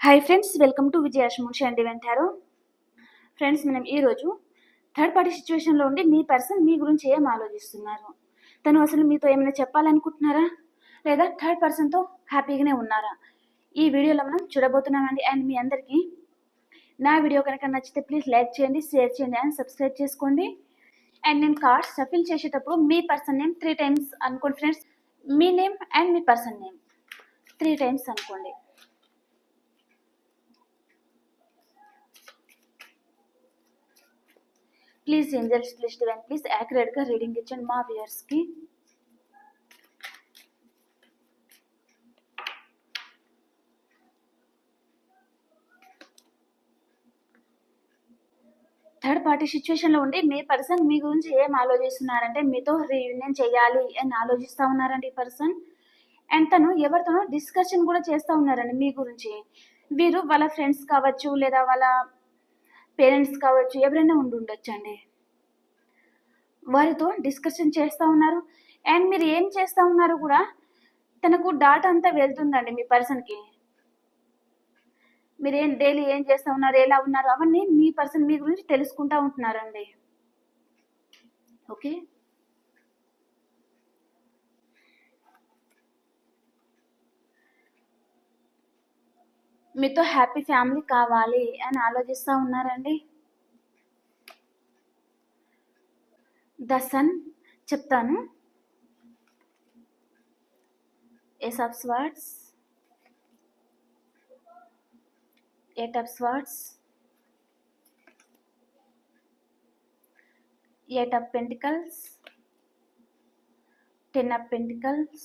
Hi friends welcome to విజయాశ్ముషి అండి వెంటారు ఫ్రెండ్స్ మనం ఈరోజు థర్డ్ పార్టీ సిచ్యువేషన్లో ఉండి మీ పర్సన్ మీ గురించి ఏం ఆలోచిస్తున్నారు? తను అసలు మీతో ఏమైనా చెప్పాలనుకుంటున్నారా? లేదా థర్డ్ పర్సన్తో హ్యాపీగానే ఉన్నారా? ఈ వీడియోలో మనం చూడబోతున్నామండి. అండ్ మీ అందరికీ నా వీడియో కనుక నచ్చితే ప్లీజ్ లైక్ చేయండి షేర్ చేయండి అండ్ సబ్స్క్రైబ్ చేసుకోండి. అండ్ నేను కార్డ్స్ సఫిల్ చేసేటప్పుడు మీ పర్సన్ నేమ్ త్రీ టైమ్స్ అనుకోండి ఫ్రెండ్స్ మీ నేమ్ అండ్ మీ పర్సన్ నేమ్ త్రీ టైమ్స్ అనుకోండి. ప్లీజ్ ఏంజల్స్ లిస్ట్ ఇవ్వండి ప్లీజ్ యాక్యురేట్గా రీడింగ్ ఇచ్చండి మా వ్యూయర్స్కి థర్డ్ పార్టీ సిచ్యువేషన్లో ఉండి మీ పర్సన్ మీ గురించి ఏం ఆలోచిస్తున్నారంటే మీతో రీయూనియన్ చేయాలి అని ఆలోచిస్తూ ఉన్నారండి ఈ పర్సన్ అండ్ తను ఎవరితోనో డిస్కషన్ కూడా చేస్తూ ఉన్నారండి మీ గురించి. వీరు వాళ్ళ ఫ్రెండ్స్ కావచ్చు లేదా వాళ్ళ పేరెంట్స్ కావచ్చు ఎవరైనా ఉండి ఉండొచ్చండి. వారితో డిస్కషన్ చేస్తూ ఉన్నారు. అండ్ మీరు ఏం చేస్తూ ఉన్నారు కూడా తనకు డాటా అంతా వెళ్తుందండి మీ పర్సన్కి. మీరేం డైలీ ఏం చేస్తూ ఉన్నారు ఎలా ఉన్నారు అవన్నీ మీ పర్సన్ మీ గురించి తెలుసుకుంటా ఉంటున్నారండి. ఓకే? మీతో హ్యాపీ ఫ్యామిలీ కావాలి అని ఆలోచిస్తూ ఉన్నారండి. ద సన్ చెప్తాను. Ace of swords eight of swords eight of pentacles ten of pentacles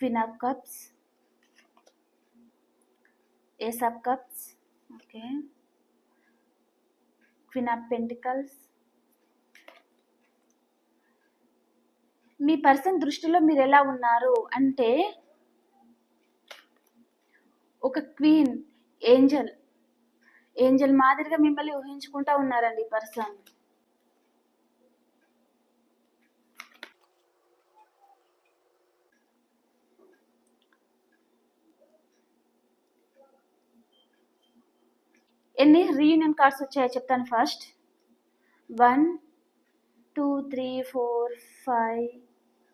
queen of cups ace of cups okay queen of pentacles me person దృష్టిలో మీరు ఎలా ఉన్నారు? అంటే ఒక క్వీన్ ఏంజల్ ఏంజల్ మాదిరిగా మిమ్మల్ని ఊహించుకుంటా ఉన్నారండి పర్సన్ ఎన్ని రీయూనియన్ కార్డ్స్ వచ్చాయో చెప్తాను first one two three four five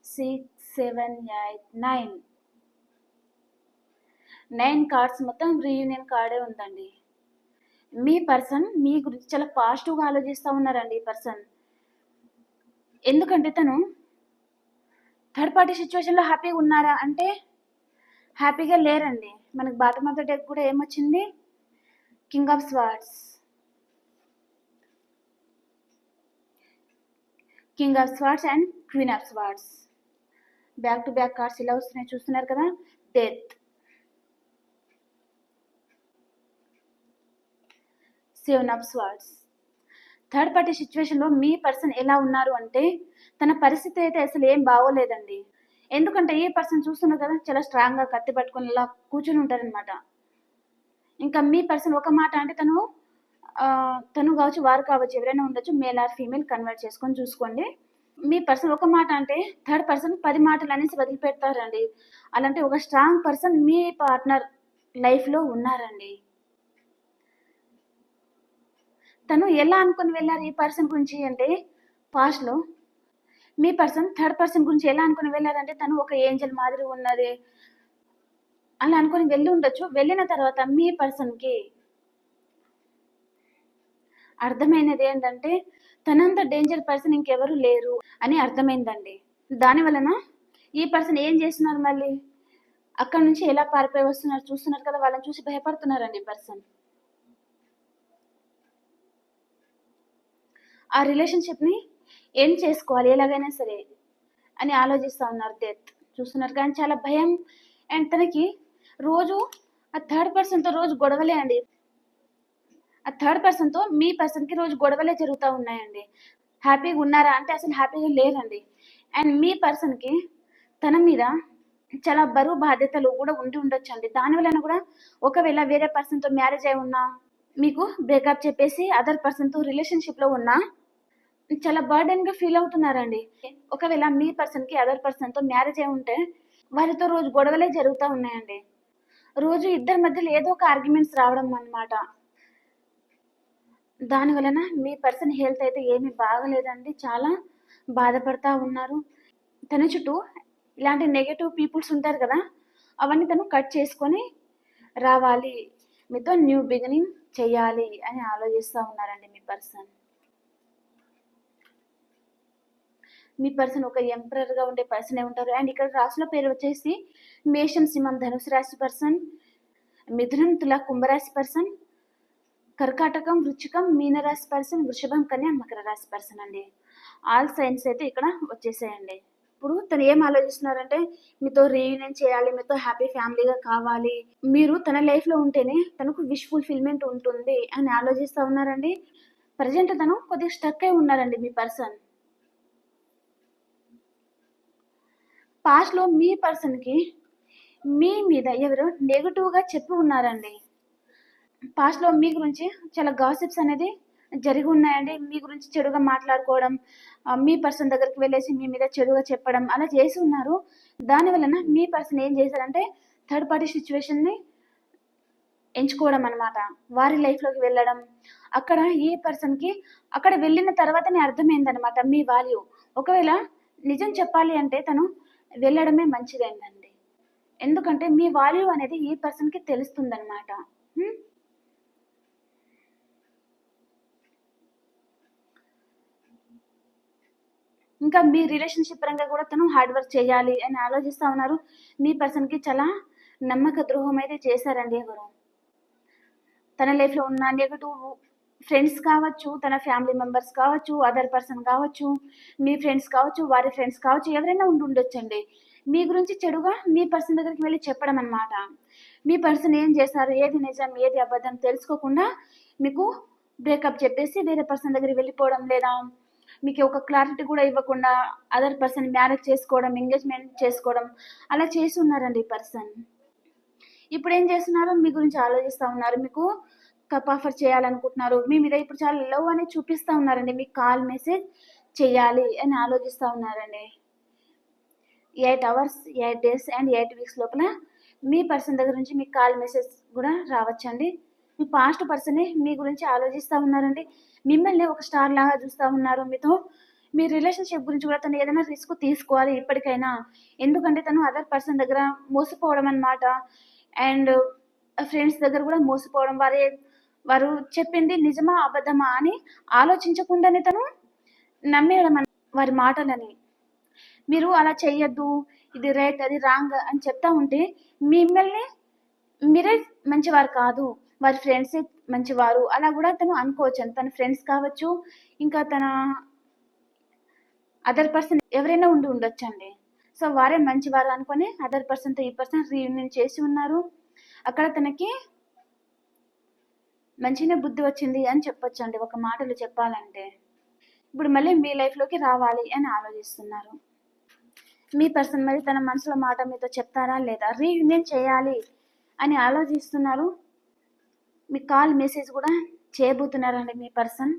six seven eight nine nine cards మొత్తం రీయూనియన్ కార్డే ఉందండి. మీ పర్సన్ మీ గురించి చాలా పాజిటివ్గా ఆలోచిస్తూ ఉన్నారండి ఈ పర్సన్ ఎందుకంటే తను థర్డ్ పార్టీ సిచ్యువేషన్లో హ్యాపీగా ఉన్నారా అంటే హ్యాపీగా లేరండి. మనకి బాటమ్ ఆఫ్ ద డెక్ కూడా ఏమొచ్చింది? King of swords king of swords and queen of swords back to back cards ఇలా వస్తున్నాయి. చూస్తున్నారు కదా? Death seven of swords third party సిచ్యువేషన్లో మీ పర్సన్ ఎలా ఉన్నారు అంటే తన పరిస్థితి అయితే అసలు ఏం బాగోలేదండి. ఎందుకంటే ఈ పర్సన్ చూస్తున్నారు కదా చాలా స్ట్రాంగ్గా కత్తి పట్టుకొని ఇలా కూర్చొని ఉంటారనమాట ఇంకా మీ పర్సన్ ఒక మాట అంటే తను తను కావచ్చు వారు కావచ్చు ఎవరైనా ఉండొచ్చు మేల్ ఆర్ ఫీమేల్ కన్వర్ట్ చేసుకొని చూసుకోండి. మీ పర్సన్ ఒక మాట అంటే థర్డ్ పర్సన్ పది మాటలు అనేసి వదిలిపెడతారండి. అలాంటి ఒక స్ట్రాంగ్ పర్సన్ మీ పార్ట్నర్ లైఫ్లో ఉన్నారండి. తను ఎలా అనుకుని వెళ్ళారు ఈ పర్సన్ గురించి అంటే పాస్ట్లో మీ పర్సన్ థర్డ్ పర్సన్ గురించి ఎలా అనుకుని వెళ్ళారంటే తను ఒక ఏంజల్ మాదిరి ఉన్నది. అలా అనుకుని వెళ్ళి ఉండొచ్చు. వెళ్ళిన తర్వాత మీ పర్సన్కి అర్థమైనది ఏంటంటే తనంత డేంజర్ పర్సన్ ఇంకెవరు లేరు అని అర్థమైందండి. దాని వలన ఈ పర్సన్ ఏం చేస్తున్నారు మళ్ళీ? అక్కడ నుంచి ఎలా పారిపోయి వస్తున్నారు? చూస్తున్నారు కదా వాళ్ళని చూసి భయపడుతున్నారండి పర్సన్. ఆ రిలేషన్షిప్ని ఏం చేసుకోవాలి ఎలాగైనా సరే అని ఆలోచిస్తూ ఉన్నారు డెత్ చూస్తున్నారు కానీ చాలా భయం. అండ్ తనకి రోజు ఆ థర్డ్ పర్సన్తో రోజు గొడవలే అండి. ఆ థర్డ్ పర్సన్తో మీ పర్సన్కి రోజు గొడవలే జరుగుతూ ఉన్నాయండి. హ్యాపీగా ఉన్నారా? అంటే అసలు హ్యాపీగా లేరండి. అండ్ మీ పర్సన్కి తన మీద చాలా బరువు బాధ్యతలు కూడా ఉండి ఉండొచ్చు అండి దానివలన కూడా ఒకవేళ వేరే పర్సన్తో మ్యారేజ్ అయి ఉన్నా మీకు బ్రేకప్ చెప్పేసి అదర్ పర్సన్తో రిలేషన్షిప్లో ఉన్నా చాలా బర్డెన్గా ఫీల్ అవుతున్నారండి. ఒకవేళ మీ పర్సన్కి అదర్ పర్సన్తో మ్యారేజ్ అయి ఉంటే వారితో రోజు గొడవలే జరుగుతూ ఉన్నాయండి. రోజు ఇద్దరి మధ్యలో ఏదో ఒక ఆర్గ్యుమెంట్స్ రావడం అన్నమాట. దాని వలన మీ పర్సన్ హెల్త్ అయితే ఏమీ బాగలేదండి. చాలా బాధపడతా ఉన్నారు. తన చుట్టూ ఇలాంటి నెగటివ్ పీపుల్స్ ఉంటారు కదా అవన్నీ తను కట్ చేసుకొని రావాలి. మీతో న్యూ బిగినింగ్ చేయాలి అని ఆలోచిస్తూ ఉన్నారండి మీ పర్సన్ మీ పర్సన్ ఒక ఎంపరర్గా ఉండే పర్సన్ ఉంటారు. అండ్ ఇక్కడ రాసుల పేరు వచ్చేసి మేషం సింహం ధనుసు రాశి పర్సన్ మిథునం తుల కుంభరాశి పర్సన్ కర్కాటకం వృచ్చికం మీనరాశి పర్సన్ వృషభం కన్యా మకర రాశి పర్సన్ అండి. ఆల్ సైన్స్ అయితే ఇక్కడ వచ్చేసాయండి. ఇప్పుడు తను ఏం ఆలోచిస్తున్నారంటే మీతో రీయూనియన్ చేయాలి మీతో హ్యాపీ ఫ్యామిలీగా కావాలి. మీరు తన లైఫ్లో ఉంటేనే తనకు విష్ ఫుల్ఫిల్మెంట్ ఉంటుంది అని ఆలోచిస్తూ ఉన్నారండి. ప్రజెంట్ తను కొద్దిగా స్టక్ అయి ఉన్నారండి మీ పర్సన్ పాస్ట్లో మీ పర్సన్కి మీ మీద ఎవరు నెగటివ్గా చెప్పి ఉన్నారండి. పాస్ట్లో మీ గురించి చాలా గాసిప్స్ అనేది జరిగి ఉన్నాయండి. మీ గురించి చెడుగా మాట్లాడుకోవడం మీ పర్సన్ దగ్గరికి వెళ్ళేసి మీ మీద చెడుగా చెప్పడం అలా చేసి ఉన్నారు. దాని వలన మీ పర్సన్ ఏం చేశారంటే థర్డ్ పార్టీ సిచ్యువేషన్ని ఎంచుకోవడం అనమాట వారి లైఫ్లోకి వెళ్ళడం అక్కడ ఈ పర్సన్కి అక్కడ వెళ్ళిన తర్వాతనే అర్థమైందనమాట మీ వాల్యూ. ఒకవేళ నిజం చెప్పాలి అంటే తను వెళ్ళడమే మంచిదేంటండి ఎందుకంటే మీ వాల్యూ అనేది ఈ పర్సన్కి తెలుస్తుందన్నమాట. ఇంకా మీ రిలేషన్షిప్ పరంగా కూడా తను హార్డ్ వర్క్ చేయాలి అని ఆలోచిస్తూ ఉన్నారు. మీ పర్సన్కి చాలా నమ్మక ద్రోహం అయితే చేశారండి ఎవరు. తన లైఫ్లో ఉన్న నెగటివ్ ఫ్రెండ్స్ కావచ్చు తన ఫ్యామిలీ మెంబర్స్ కావచ్చు అదర్ పర్సన్ కావచ్చు మీ ఫ్రెండ్స్ కావచ్చు వారి ఫ్రెండ్స్ కావచ్చు ఎవరైనా ఉండి ఉండొచ్చండి. మీ గురించి చెడుగా మీ పర్సన్ దగ్గరికి వెళ్ళి చెప్పడం అనమాట మీ పర్సన్ ఏం చేశారు ఏది నిజం ఏది అబద్ధం తెలుసుకోకుండా మీకు బ్రేకప్ చెప్పేసి వేరే పర్సన్ దగ్గరికి వెళ్ళిపోవడం లేదా మీకు ఒక క్లారిటీ కూడా ఇవ్వకుండా అదర్ పర్సన్ మ్యారేజ్ చేసుకోవడం ఎంగేజ్మెంట్ చేసుకోవడం అలా చేసి ఉన్నారండి ఈ పర్సన్. ఇప్పుడు ఏం చేస్తున్నారు? మీ గురించి ఆలోచిస్తూ ఉన్నారు. మీకు కప్ ఆఫర్ చేయాలనుకుంటున్నారు. మీ మీద ఇప్పుడు చాలా లవ్ అనేది చూపిస్తూ ఉన్నారండి. మీకు కాల్ మెసేజ్ చేయాలి అని ఆలోచిస్తూ ఉన్నారండి. Eight hours eight days and eight weeks లోపల మీ పర్సన్ దగ్గర నుంచి మీకు కాల్ మెసేజ్ కూడా రావచ్చండి. మీ పాస్ట్ పర్సనే మీ గురించి ఆలోచిస్తూ ఉన్నారండి. మిమ్మల్ని ఒక స్టార్ లాగా చూస్తూ ఉన్నారు. మీతో మీ రిలేషన్షిప్ గురించి కూడా తను ఏదైనా రిస్క్ తీసుకోవాలి ఇప్పటికైనా. ఎందుకంటే తను అదర్ పర్సన్ దగ్గర మోసపోవడం అన్నమాట. అండ్ ఫ్రెండ్స్ దగ్గర కూడా మోసపోవడం వారి వారు చెప్పింది నిజమా అబద్ధమా అని ఆలోచించకుండానే తను నమ్మేయడం వారి మాటలని. మీరు అలా చెయ్యొద్దు ఇది రైట్ అది రాంగ్ అని చెప్తా ఉంటే మిమ్మల్ని మీరే మంచివారు కాదు. వారి ఫ్రెండ్స్ మంచివారు. అలా కూడా తను అనుకోవచ్చు. తన ఫ్రెండ్స్ కావచ్చు ఇంకా తన అదర్ పర్సన్ ఎవరైనా ఉండి ఉండొచ్చండి. సో వారే మంచివారు అనుకొని అదర్ పర్సన్తో ఈ పర్సన్ రీయూనియన్ చేసి ఉన్నారు. అక్కడ తనకి మంచిగా బుద్ధి వచ్చింది అని చెప్పొచ్చండి. ఒక మాటలు చెప్పాలంటే. ఇప్పుడు మళ్ళీ మీ లైఫ్లోకి రావాలి అని ఆలోచిస్తున్నారు. మీ పర్సన్ మరి తన మనసులో మాట మీతో చెప్తారా లేదా? రీయూనియన్ చేయాలి అని ఆలోచిస్తున్నారు. మీ కాల్ మెసేజ్ కూడా చేయబోతున్నారండి మీ పర్సన్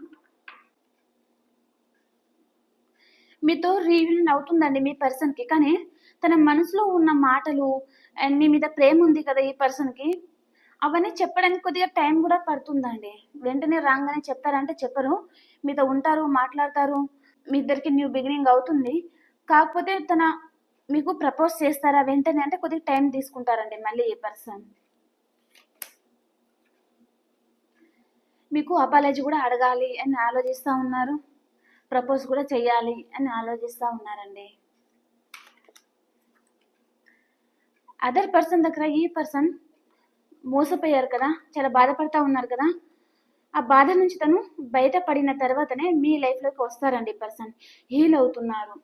మీతో రీయూనియన్ అవుతుందండి మీ పర్సన్కి కానీ తన మనసులో ఉన్న మాటలు అండ్ మీ మీద ప్రేమ ఉంది కదా ఈ పర్సన్కి అవన్నీ చెప్పడానికి కొద్దిగా టైం కూడా పడుతుందండి. వెంటనే రాగానే చెప్తారంటే చెప్పరు. మీతో ఉంటారు మాట్లాడతారు మీ ఇద్దరికి న్యూ బిగినింగ్ అవుతుంది. కాకపోతే తన మీకు ప్రపోజ్ చేస్తారా వెంటనే అంటే కొద్దిగా టైం తీసుకుంటారండి మళ్ళీ ఈ పర్సన్. మీకు అపాలజీ కూడా అడగాలి అని ఆలోచిస్తూ ఉన్నారు. ప్రపోజ్ కూడా చేయాలి అని ఆలోచిస్తూ ఉన్నారండి. అదర్ పర్సన్ దగ్గర ఈ పర్సన్ మోసపోయారు కదా చాలా బాధపడతా ఉన్నారు కదా. ఆ బాధ నుంచి తను బయటపడిన తర్వాతనే మీ లైఫ్లోకి వస్తారండి ఈ పర్సన్. హీల్ అవుతున్నారు.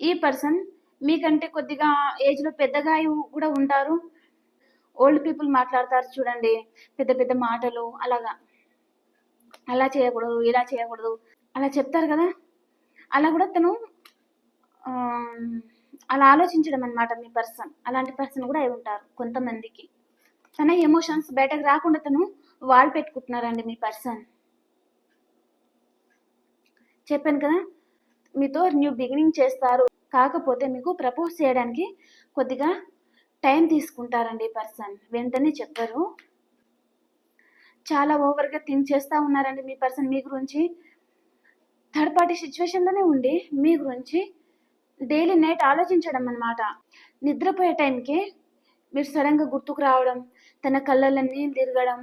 ఈ పర్సన్ మీకంటే కొద్దిగా ఏజ్లో పెద్దగా కూడా ఉంటారు. ఓల్డ్ పీపుల్ మాట్లాడతారు చూడండి పెద్ద పెద్ద మాటలు అలాగా. అలా చేయకూడదు ఇలా చేయకూడదు అలా చెప్తారు కదా. అలా కూడా తను అలా ఆలోచించడం అనమాట మీ పర్సన్. అలాంటి పర్సన్ కూడా అయి ఉంటారు కొంతమందికి. తన ఎమోషన్స్ బయటకు రాకుండా తను వాల్ పెట్టుకుంటున్నారండి మీ పర్సన్ చెప్పాను కదా మీతో న్యూ బిగినింగ్ చేస్తారు. కాకపోతే మీకు ప్రపోజ్ చేయడానికి కొద్దిగా టైం తీసుకుంటారండి పర్సన్ వెంటనే చెప్పరు. చాలా ఓవర్గా థింక్ చేస్తూ ఉన్నారండి మీ పర్సన్ మీ గురించి థర్డ్ పార్టీ సిచ్యువేషన్లోనే ఉండి మీ గురించి డైలీ నైట్ ఆలోచించడం అన్నమాట. నిద్రపోయే టైంకి మీరు సడన్గా గుర్తుకు రావడం తన కళ్ళలన్నీ తిరగడం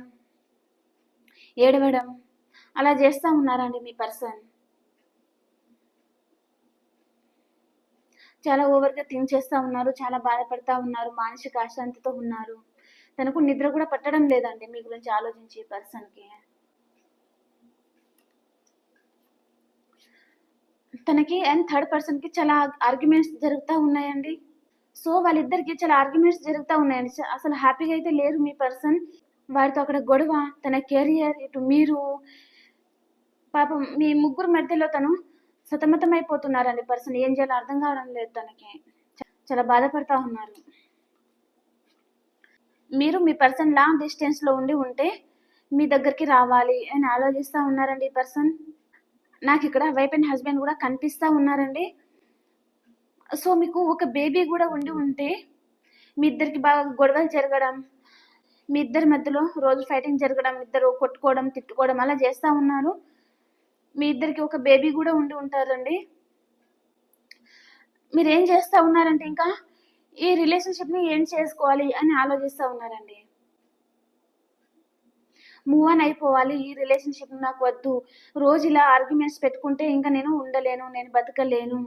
ఏడవడం. అలా చేస్తూ ఉన్నారండి మీ పర్సన్. చాలా ఓవర్గా థింక్ చేస్తూ ఉన్నారు చాలా బాధపడతా ఉన్నారు మానసిక అశాంతితో ఉన్నారు. తనకు నిద్ర కూడా పట్టడం లేదండి మీ గురించి ఆలోచించి పర్సన్కి. తనకి అండ్ థర్డ్ పర్సన్కి చాలా ఆర్గ్యుమెంట్స్ జరుగుతూ ఉన్నాయండి. సో వాళ్ళిద్దరికి చాలా ఆర్గ్యుమెంట్స్ జరుగుతూ ఉన్నాయండి. అసలు హ్యాపీగా అయితే లేరు మీ పర్సన్. వారితో అక్కడ గొడవ తన కెరియర్ ఇటు మీరు. పాపం మీ ముగ్గురు మధ్యలో తను సతమతం అయిపోతున్నారండి పర్సన్. ఏం చేయాలో అర్థం కావడం లేదు తనకి. చాలా బాధపడతా ఉన్నారు. మీరు మీ పర్సన్ లాంగ్ డిస్టెన్స్లో ఉండి ఉంటే మీ దగ్గరికి రావాలి అని ఆలోచిస్తూ ఉన్నారండి ఈ పర్సన్. నాకు ఇక్కడ వైఫ్ అండ్ హస్బెండ్ కూడా కనిపిస్తూ ఉన్నారండి. సో మీకు ఒక బేబీ కూడా ఉండి ఉంటే మీ ఇద్దరికి బాగా గొడవలు జరగడం మీ ఇద్దరి మధ్యలో రోజు ఫైటింగ్ జరగడం ఇద్దరు కొట్టుకోవడం తిట్టుకోవడం అలా చేస్తూ ఉన్నారు. మీ ఇద్దరికి ఒక బేబీ కూడా ఉండి ఉంటారండి. మీరు ఏం చేస్తూ ఉన్నారంటే ఇంకా ఈ రిలేషన్షిప్ని ఏం చేసుకోవాలి అని ఆలోచిస్తూ ఉన్నారండి. మూవ్ ఆన్ అయిపోవాలి ఈ రిలేషన్షిప్ నాకు వద్దు. రోజు ఇలా ఆర్గ్యుమెంట్స్ పెట్టుకుంటే ఇంకా నేను ఉండలేను నేను బతకలేను.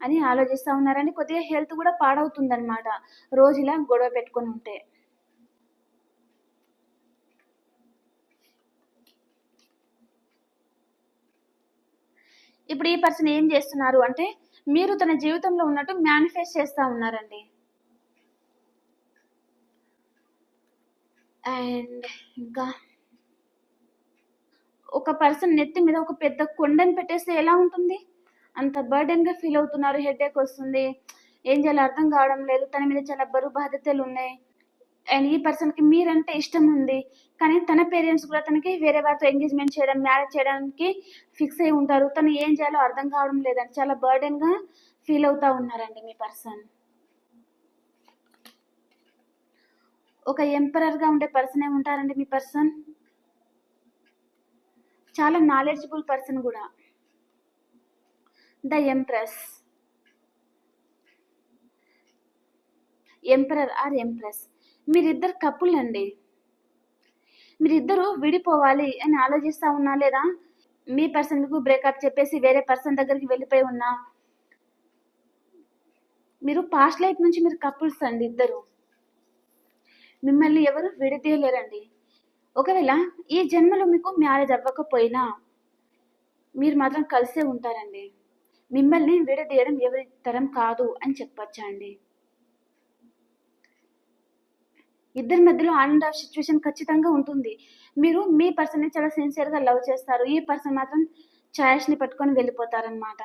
అని ఆలోచిస్తూ ఉన్నారని కొద్దిగా హెల్త్ కూడా పాడవుతుందన్నమాట. రోజు ఇలా గొడవ పెట్టుకొని ఉంటే. ఇప్పుడు ఈ పర్సన్ ఏం చేస్తున్నారు అంటే మీరు తన జీవితంలో ఉన్నట్టు మేనిఫెస్ట్ చేస్తూ ఉన్నారండి. అండ్ ఇంకా ఒక పర్సన్ నెత్తి మీద ఒక పెద్ద కొండని పెట్టేస్తే ఎలా ఉంటుంది? అంత బర్డెన్గా గా ఫీల్ అవుతున్నారు హెడేక్ వస్తుంది. ఏం చేయాలో అర్థం కావడం లేదు. తన మీద చాలా బరువు బాధ్యతలు ఉన్నాయి. అండ్ ఈ పర్సన్కి కి మీరంటే ఇష్టం ఉంది. కానీ తన పేరెంట్స్ కూడా తనకి వేరే వారితో ఎంగేజ్మెంట్ చేయడం మ్యారేజ్ చేయడానికి ఫిక్స్ అయి ఉంటారు. తను ఏం చేయాలో అర్థం కావడం లేదండి చాలా బర్డెన్గా గా ఫీల్ అవుతా ఉన్నారండి మీ పర్సన్ ఒక ఎంపరర్గా గా ఉండే పర్సన్ ఏ ఉంటారండి మీ పర్సన్ చాలా నాలెడ్జబుల్ పర్సన్ కూడా. The empress emperor or empress మీరిద్దరు కపుల్ అండి మీరిద్దరు విడిపోవాలి అని ఆలోచిస్తా ఉన్నా లేదా? మీ పర్సన్కు బ్రేకప్ చెప్పేసి వేరే పర్సన్ దగ్గరికి వెళ్ళిపోయి ఉన్నా? మీరు పాస్ట్ లైఫ్ నుంచి మీరు కపుల్స్ అండి ఇద్దరు. మిమ్మల్ని ఎవరు విడదీయలేరండి. ఒకవేళ ఈ జన్మలో మీకు మ్యారేజ్ అవ్వకపోయినా మీరు మాత్రం కలిసే ఉంటారండి. మిమ్మల్ని విడదీయడం ఎవరి తరం కాదు అని చెప్పొచ్చా అండి ఇద్దరి మధ్యలో ఆన్ అండ్ ఆఫ్ సిచ్యువేషన్ ఖచ్చితంగా ఉంటుంది. మీరు మీ పర్సన్ని చాలా సిన్సియర్గా లవ్ చేస్తారు. ఈ పర్సన్ మాత్రం ఛాయిస్ని పట్టుకొని వెళ్ళిపోతారనమాట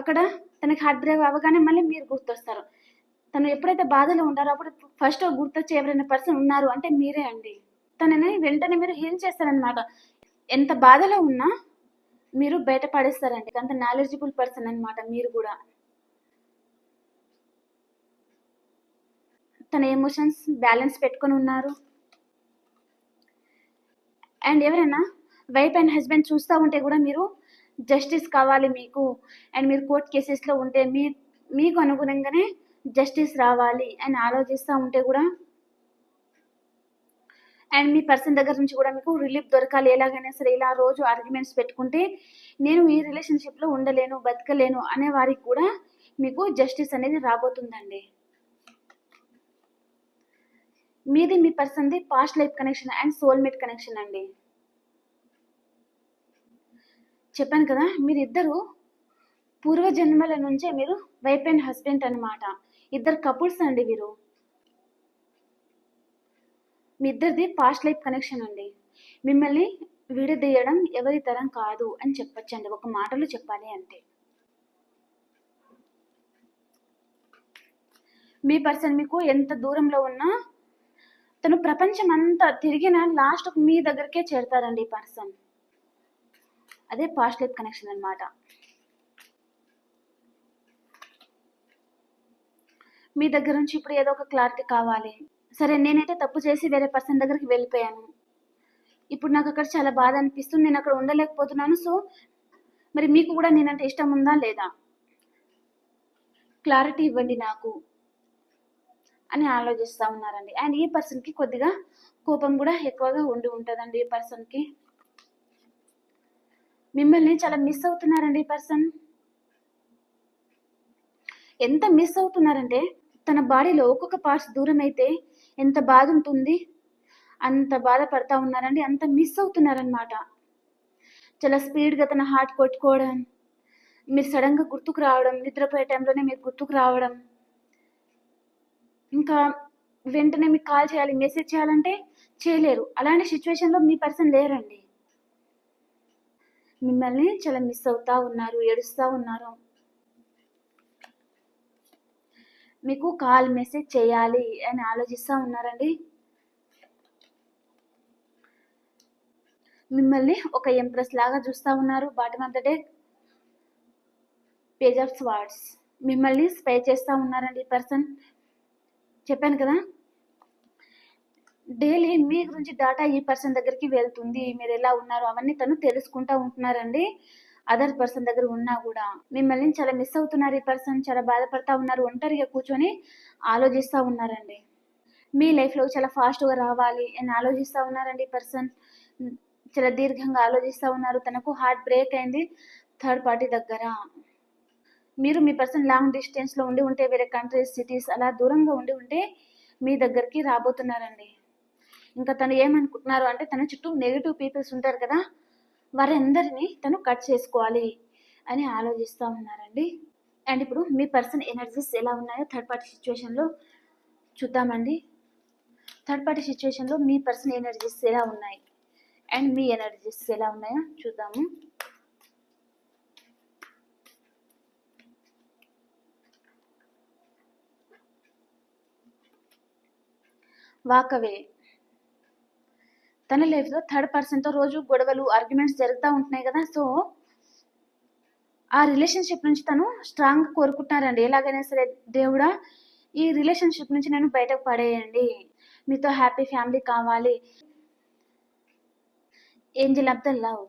అక్కడ తనకి హార్ట్ బ్రేక్ అవ్వగానే మళ్ళీ మీరు గుర్తొస్తారు. తను ఎప్పుడైతే బాధలో ఉండారో అప్పుడు ఫస్ట్ గుర్తొచ్చే ఎవరైనా పర్సన్ ఉన్నారు అంటే మీరే అండి. తనని వెంటనే మీరు హీల్ చేస్తారనమాట ఎంత బాధలో ఉన్నా మీరు బయట పడేస్తారండి అంత నాలెడ్జిబుల్ పర్సన్ అనమాట మీరు కూడా. తన ఎమోషన్స్ బ్యాలెన్స్ పెట్టుకొని ఉన్నారు. అండ్ ఎవరైనా వైఫ్ అండ్ హస్బెండ్ చూస్తూ ఉంటే కూడా మీరు జస్టిస్ కావాలి మీకు. అండ్ మీరు కోర్ట్ కేసెస్లో ఉంటే మీ మీకు అనుగుణంగానే జస్టిస్ రావాలి అని ఆలోచిస్తూ ఉంటే కూడా అండ్ మీ పర్సన్ దగ్గర నుంచి కూడా మీకు రిలీఫ్ దొరకాలి. ఎలాగైనా సరే ఇలా రోజు ఆర్గ్యుమెంట్స్ పెట్టుకుంటే నేను ఈ రిలేషన్షిప్లో ఉండలేను బతకలేను అనే వారికి కూడా మీకు జస్టిస్ అనేది రాబోతుందండి. మీది మీ పర్సన్ది past life connection and soulmate connection అండి. చెప్పాను కదా మీరిద్దరు పూర్వజన్మల నుంచే మీరు వైఫ్ అండ్ హస్బెండ్ అన్నమాట. ఇద్దరు కపుల్స్ అండి వీరు. మీ ఇద్దరిది పాస్ట్ లైఫ్ కనెక్షన్ అండి. మిమ్మల్ని విడదీయడం ఎవరి తరం కాదు అని చెప్పొచ్చండి. ఒక మాటలో చెప్పాలి అంటే. మీ పర్సన్ మీకు ఎంత దూరంలో ఉన్నా తను ప్రపంచం అంతా తిరిగిన లాస్ట్ మీ దగ్గరికే చేరతారండి ఈ పర్సన్ అదే పాస్ట్ లైఫ్ కనెక్షన్ అన్నమాట. మీ దగ్గర నుంచి ఇప్పుడు ఏదో ఒక క్లారిటీ కావాలి. సరే నేనైతే తప్పు చేసి వేరే పర్సన్ దగ్గరికి వెళ్ళిపోయాను. ఇప్పుడు నాకు అక్కడ చాలా బాధ అనిపిస్తుంది నేను అక్కడ ఉండలేకపోతున్నాను. సో మరి మీకు కూడా నేనంటే ఇష్టం ఉందా లేదా? క్లారిటీ ఇవ్వండి నాకు అని ఆలోచిస్తూ ఉన్నారండి. అండ్ ఈ పర్సన్కి కొద్దిగా కోపం కూడా ఎక్కువగా ఉండి ఉంటుందండి ఈ పర్సన్కి. మిమ్మల్ని చాలా మిస్ అవుతున్నారండి ఈ పర్సన్. ఎంత మిస్ అవుతున్నారంటే తన బాడీలో ఒక్కొక్క పార్ట్స్ దూరం అయితే ఎంత బాధ ఉంటుంది అంత బాధపడతా ఉన్నారండి. అంత మిస్ అవుతున్నారనమాట చాలా స్పీడ్గా తన హార్ట్ కొట్టుకోవడం మీరు సడన్గా గుర్తుకు రావడం నిద్రపోయే టైంలోనే మీరు గుర్తుకు రావడం. ఇంకా వెంటనే మీకు కాల్ చేయాలి మెసేజ్ చేయాలంటే చేయలేరు. అలాంటి సిచ్యువేషన్లో మీ పర్సన్ లేరండి. మిమ్మల్ని చాలా మిస్ అవుతా ఉన్నారు ఏడుస్తూ ఉన్నారు. మీకు కాల్ మెసేజ్ చేయాలి అని ఆలోచిస్తూ ఉన్నారండి. మిమ్మల్ని ఒక ఎంప్రెస్ లాగా చూస్తూ ఉన్నారు. Bottom of the day page of swords. మిమ్మల్ని స్పై చేస్తూ ఉన్నారండి ఈ పర్సన్. చెప్పాను కదా డైలీ మీ గురించి డాటా ఈ పర్సన్ దగ్గరికి వెళ్తుంది. మీరు ఎలా ఉన్నారు? అవన్నీ తను తెలుసుకుంటూ ఉంటున్నారండి. అదర్ పర్సన్ దగ్గర ఉన్నా కూడా మిమ్మల్ని చాలా మిస్ అవుతున్నారు. ఈ పర్సన్ చాలా బాధపడతా ఉన్నారు. ఒంటరిగా కూర్చొని ఆలోచిస్తూ ఉన్నారండి. మీ లైఫ్లో చాలా ఫాస్ట్గా రావాలి అని ఆలోచిస్తూ ఉన్నారండి ఈ పర్సన్ చాలా దీర్ఘంగా ఆలోచిస్తూ ఉన్నారు. తనకు హార్ట్ బ్రేక్ అయింది థర్డ్ పార్టీ దగ్గర. మీరు మీ పర్సన్ లాంగ్ డిస్టెన్స్లో ఉండి ఉంటే వేరే కంట్రీస్ సిటీస్ అలా దూరంగా ఉండి ఉంటే మీ దగ్గరికి రాబోతున్నారండి. ఇంకా తను ఏమనుకుంటున్నారు అంటే తన చుట్టూ నెగిటివ్ పీపుల్స్ ఉంటారు కదా వారందరినీ తను కట్ చేసుకోవాలి అని ఆలోచిస్తూ ఉన్నారండి. అండ్ ఇప్పుడు మీ పర్సన్ ఎనర్జీస్ ఎలా ఉన్నాయో థర్డ్ పార్టీ సిచ్యువేషన్లో చూద్దామండి. థర్డ్ పార్టీ సిచ్యువేషన్లో మీ పర్సన్ ఎనర్జీస్ ఎలా ఉన్నాయి? అండ్ మీ ఎనర్జీస్ ఎలా ఉన్నాయో చూద్దాము. వాకవే తన లైఫ్లో థర్డ్ పర్సన్తో రోజు గొడవలు ఆర్గ్యుమెంట్స్ జరుగుతూ ఉంటున్నాయి కదా. సో ఆ రిలేషన్షిప్ నుంచి తను స్ట్రాంగ్ కోరుకుంటున్నారండి. ఎలాగైనా సరే దేవుడా ఈ రిలేషన్షిప్ నుంచి నేను బయటకు పడేయండి. మీతో హ్యాపీ ఫ్యామిలీ కావాలి. ఏంజల్ ఆఫ్ ద లవ్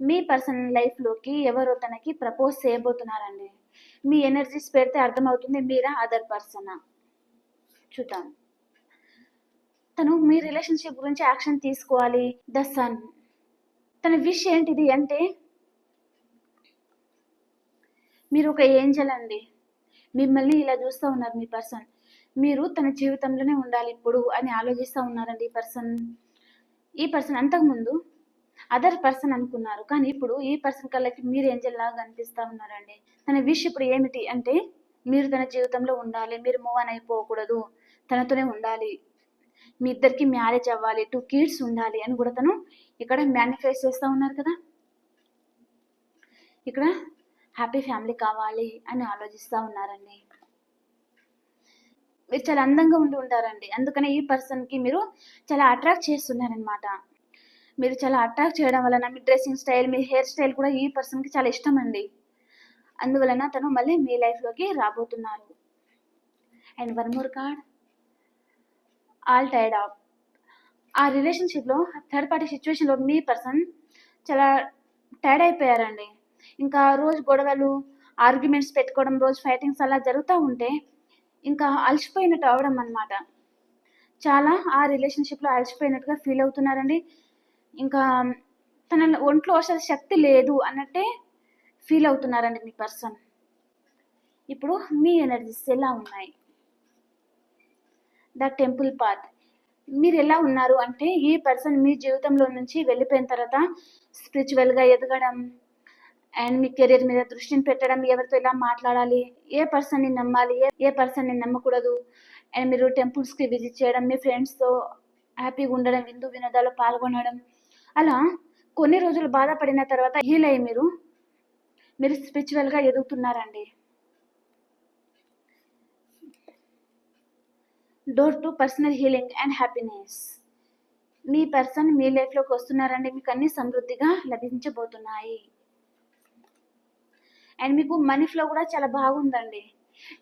మీ పర్సనల్ లైఫ్లోకి ఎవరో తనకి ప్రపోజ్ చేయబోతున్నారండి. మీ ఎనర్జీస్ పెడితే అర్థమవుతుంది మీరా అదర్ పర్సనా చూద్దాం. తను మీ రిలేషన్షిప్ గురించి యాక్షన్ తీసుకోవాలి. The sun. తన విష్ ఏంటిది అంటే మీరు ఒక ఏంజల్ అండి. మిమ్మల్ని ఇలా చూస్తూ ఉన్నారు మీ పర్సన్. మీరు తన జీవితంలోనే ఉండాలి ఇప్పుడు అని ఆలోచిస్తూ ఉన్నారండి ఈ పర్సన్. ఈ పర్సన్ అంతకుముందు అదర్ పర్సన్ అనుకున్నారు. కానీ ఇప్పుడు ఈ పర్సన్ కళ్ళకి మీరు ఏంజల్ లాగా అనిపిస్తూ ఉన్నారండి. తన విష్ ఇప్పుడు ఏమిటి అంటే మీరు తన జీవితంలో ఉండాలి. మీరు మూవ్ ఆన్ అయిపోకూడదు. తనతోనే ఉండాలి. మీ ఇద్దరికి మ్యారేజ్ అవ్వాలి టూ కిడ్స్ ఉండాలి అని కూడా తను ఇక్కడ మేనిఫెస్ట్ చేస్తూ ఉన్నారు కదా. ఇక్కడ హ్యాపీ ఫ్యామిలీ కావాలి అని ఆలోచిస్తూ ఉన్నారండి. మీరు చాలా అందంగా ఉండి ఉంటారండి. అందుకనే ఈ పర్సన్కి మీరు చాలా అట్రాక్ట్ చేస్తున్నారనమాట మీరు చాలా అట్రాక్ట్ చేయడం వలన మీ డ్రెస్సింగ్ స్టైల్ మీ హెయిర్ స్టైల్ కూడా ఈ పర్సన్కి చాలా ఇష్టం అండి. అందువలన తను మళ్ళీ మీ లైఫ్లోకి రాబోతున్నారు. And one more card all tired of. ఆ రిలేషన్షిప్లో థర్డ్ పార్టీ సిచ్యువేషన్లో మీ పర్సన్ చాలా టైర్డ్ అయిపోయారండి. ఇంకా రోజు గొడవలు ఆర్గ్యుమెంట్స్ పెట్టుకోవడం రోజు ఫైటింగ్స్ అలా జరుగుతూ ఉంటే ఇంకా అలసిపోయినట్టు అవడం అనమాట చాలా ఆ రిలేషన్షిప్లో అలసిపోయినట్టుగా ఫీల్ అవుతున్నారండి. ఇంకా తన ఒంట్లో అసలు శక్తి లేదు అన్నట్టే ఫీల్ అవుతున్నారండి మీ పర్సన్ ఇప్పుడు మీ ఎనర్జీస్ ఎలా ఉన్నాయి? The temple path. మీరు ఎలా ఉన్నారు? అంటే ఈ పర్సన్ మీ జీవితంలో నుంచి వెళ్ళిపోయిన తర్వాత స్పిరిచువల్గా ఎదగడం అండ్ మీ కెరీర్ మీద దృష్టిని పెట్టడం ఎవరితో ఎలా మాట్లాడాలి ఏ పర్సన్ని నమ్మాలి ఏ ఏ పర్సన్ని నమ్మకూడదు అండ్ మీరు టెంపుల్స్కి విజిట్ చేయడం మీ ఫ్రెండ్స్తో హ్యాపీగా ఉండడం విందు వినోదాలు పాల్గొనడం అలా కొన్ని రోజులు బాధపడిన తర్వాత హీల్ అయ్యి మీరు మీరు స్పిరిచువల్గా ఎదుగుతున్నారండి. Door to personal healing and happiness. Me person మీ లైఫ్లోకి వస్తున్నారండి మీకు అన్ని సమృద్ధిగా లభించబోతున్నాయి. అండ్ మీకు మనీ ఫ్లో కూడా చాలా బాగుందండి.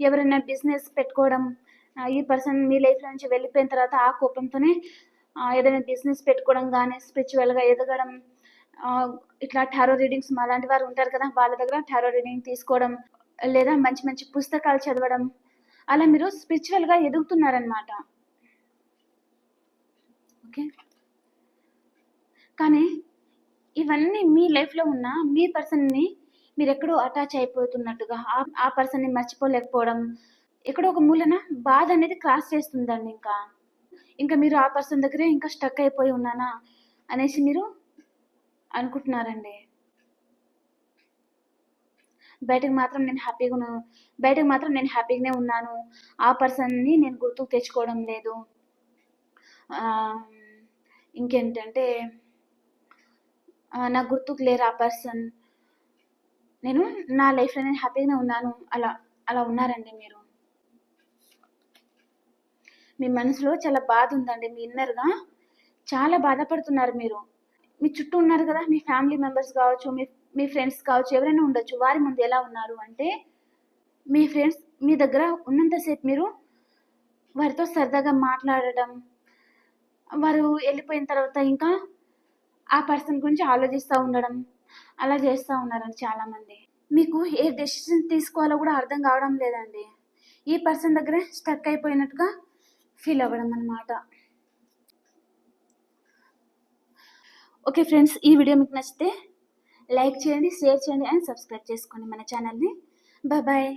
ఎవరైనా బిజినెస్ పెట్టుకోవడం ఈ పర్సన్ మీ లైఫ్ నుంచి వెళ్ళిపోయిన తర్వాత ఆ కోపంతోనే ఏదైనా బిజినెస్ పెట్టుకోవడం కానీ స్పిరిచువల్గా ఎదగడం ఇట్లా టారో రీడింగ్స్ అలాంటి వారు ఉంటారు కదా వాళ్ళ దగ్గర టారో రీడింగ్ తీసుకోవడం లేదా మంచి మంచి పుస్తకాలు చదవడం అలా మీరు స్పిరిచువల్గా ఎదుగుతున్నారనమాట ఓకే కానీ ఇవన్నీ మీ లైఫ్లో ఉన్న మీ పర్సన్ని మీరు ఎక్కడో అటాచ్ అయిపోతున్నట్టుగా ఆ- ఆ పర్సన్ని మర్చిపోలేకపోవడం ఎక్కడో ఒక మూలన బాధ అనేది క్రాస్ చేస్తుందండి ఇంకా. ఇంకా మీరు ఆ పర్సన్ దగ్గరే ఇంకా స్టక్ అయిపోయి ఉన్నానా అనేసి మీరు అనుకుంటున్నారండి. బయటకు మాత్రం నేను హ్యాపీగా బయటకు మాత్రం నేను హ్యాపీగానే ఉన్నాను. ఆ పర్సన్ని నేను గుర్తుకు తెచ్చుకోవడం లేదు. ఇంకేంటంటే నాకు గుర్తుకు లేరు ఆ పర్సన్. నేను నా లైఫ్లో నేను హ్యాపీగానే ఉన్నాను. అలా అలా ఉన్నారండి మీరు. మీ మనసులో చాలా బాధ ఉందండి. మీ ఇన్నర్గా చాలా బాధపడుతున్నారు మీరు. మీ చుట్టూ ఉన్నారు కదా మీ ఫ్యామిలీ మెంబర్స్ కావచ్చు మీ మీ ఫ్రెండ్స్ కావచ్చు ఎవరైనా ఉండొచ్చు వారి ముందు ఎలా ఉన్నారు అంటే మీ ఫ్రెండ్స్ మీ దగ్గర ఉన్నంతసేపు మీరు వారితో సరదాగా మాట్లాడడం వారు వెళ్ళిపోయిన తర్వాత ఇంకా ఆ పర్సన్ గురించి ఆలోచిస్తూ ఉండడం అలా చేస్తూ ఉన్నారండి చాలామంది. మీకు ఏ డెసిషన్ తీసుకోవాలో కూడా అర్థం కావడం లేదండి. ఈ పర్సన్ దగ్గర స్టక్ అయిపోయినట్టుగా ఫీల్ అవ్వడం అనమాట ఓకే ఫ్రెండ్స్ ఈ వీడియో మీకు నచ్చితే లైక్ చేయండి షేర్ చేయండి అండ్ సబ్స్క్రైబ్ చేసుకోండి మన ఛానల్ని. బాయ్.